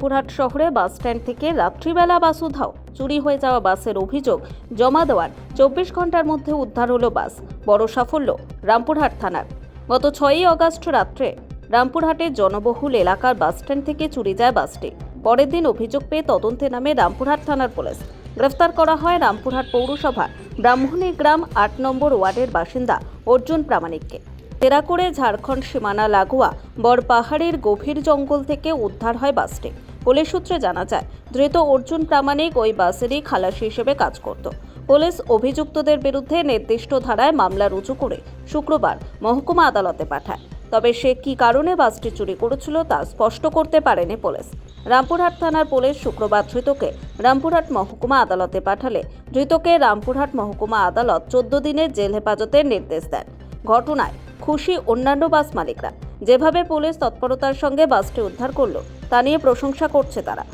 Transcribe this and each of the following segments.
রামপুরহাট শহরে bus stand থেকে রাত্রিবেলা বাস উধাও। চুরি হয়ে যাওয়া বাসের অভিযোগ জমা দেওয়ার চব্বিশ ঘণ্টার মধ্যে উদ্ধার হলো বাস। বড় সাফল্য রামপুরহাট থানার। গত ছয়ই আগস্ট রাত্রে রামপুরহাটের জনবহুল এলাকার বাস স্ট্যান্ড থেকে চুরি যায় বাসটি। পরের দিন অভিযোগ পেয়ে তদন্তে নামে রামপুরহাট থানার পুলিশ। গ্রেফতার করা হয় রামপুরহাট পৌরসভার ব্রাহ্মণী গ্রাম আট নম্বর ওয়ার্ডের বাসিন্দা অর্জুন প্রামাণিককে। তেরাকুড়ে, ঝাড়খণ্ড, সীমানা, লাগোয়া বড়পাহাড়ের গভীর জঙ্গল থেকে উদ্ধার হয় বাসটি। পুলিশ সূত্রে জানা যায়, ধৃত অর্জুন প্রামাণিক ওই বাসেরই খালাসি হিসেবে কাজ করত। পুলিশ অভিযুক্তদের বিরুদ্ধে নির্দিষ্ট ধারায় মামলা রুজু করে শুক্রবার মহকুমা আদালতে পাঠায়। তবে সে কি কারণে বাসটি চুরি করেছিল তা স্পষ্ট করতে পারেনি পুলিশ। রামপুরহাট থানার পুলিশ শুক্রবার ধৃতকে রামপুরহাট মহকুমা আদালতে পাঠালে ধৃতকে রামপুরহাট মহকুমা আদালত চোদ্দ দিনের জেল হেফাজতের নির্দেশ দেন। ঘটনায় খুশি অন্যান্য বাস মালিকরা। যেভাবে পুলিশ তৎপরতার সঙ্গে বাসটি উদ্ধার করল তা নিয়ে প্রশংসা করছে তারা।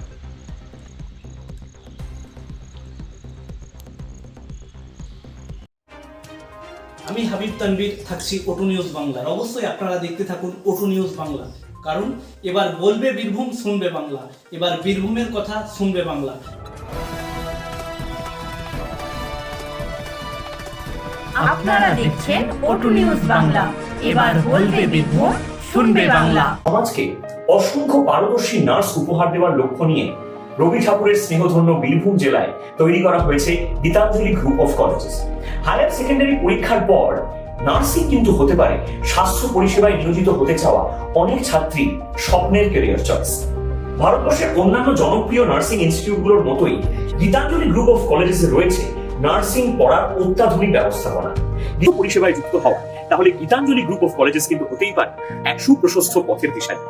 আমি হাবিব তানভীর থাকছি ওটু নিউজ বাংলার। অবশ্যই আপনারা দেখতে থাকুন ওটু নিউজ বাংলা। কারণ এবার বলবে বীরভূম শুনবে বাংলা। এবার বীরভূমের কথা শুনবে বাংলা। আপনারা দেখছেন ওটু নিউজ বাংলা। এবার বলবে বীরভূম শুনবে বাংলা। সমাজকে অসংখ্য পারদর্শী নার্স উপহার দেওয়ার লক্ষ্য নিয়ে রবি ঠাকুরের স্নেহধন্য বীরভূম জেলায় তৈরি করা হয়েছে Gitanjali group of colleges higher secondary পরীক্ষার পর নার্সিং কিন্তু হতে পারে স্বাস্থ্য পরিষেবায় নিয়োজিত হতে চাওয়া অনেক ছাত্রী স্বপ্নের কেরিয়ার চয়েস ভারতবর্ষের অন্যান্য জনপ্রিয় নার্সিং ইনস্টিটিউটগুলোর মতোই গীতাঞ্জলি গ্রুপ অফ কলেজেসে রয়েছে নার্সিং পড়ার অত্যাধুনিক ব্যবস্থাপনা। পরিষেবায় যুক্ত হওয়া তাহলে গীতাঞ্জলি গ্রুপ অফ কলেজেস কিন্তু হতেই পারে, এক সুপ্রশস্ত পথের দিশায়।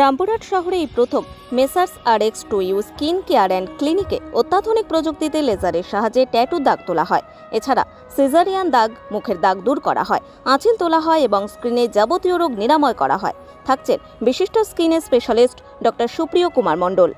রামপুরহাট শহরে এই প্রথম messrs R X to U skin care and ক্লিনিকে অত্যাধুনিক প্রযুক্তিতে লেজারের সাহায্যে ট্যাটু দাগ তোলা হয়। এছাড়া সিজারিয়ান দাগ মুখের দাগ দূর করা হয়, আঁচিল তোলা হয় এবং স্ক্রিনে যাবতীয় রোগ নিরাময় করা হয়। থাকছেন বিশিষ্ট স্কিনের স্পেশালিস্ট ডক্টর সুপ্রিয় কুমার মণ্ডল।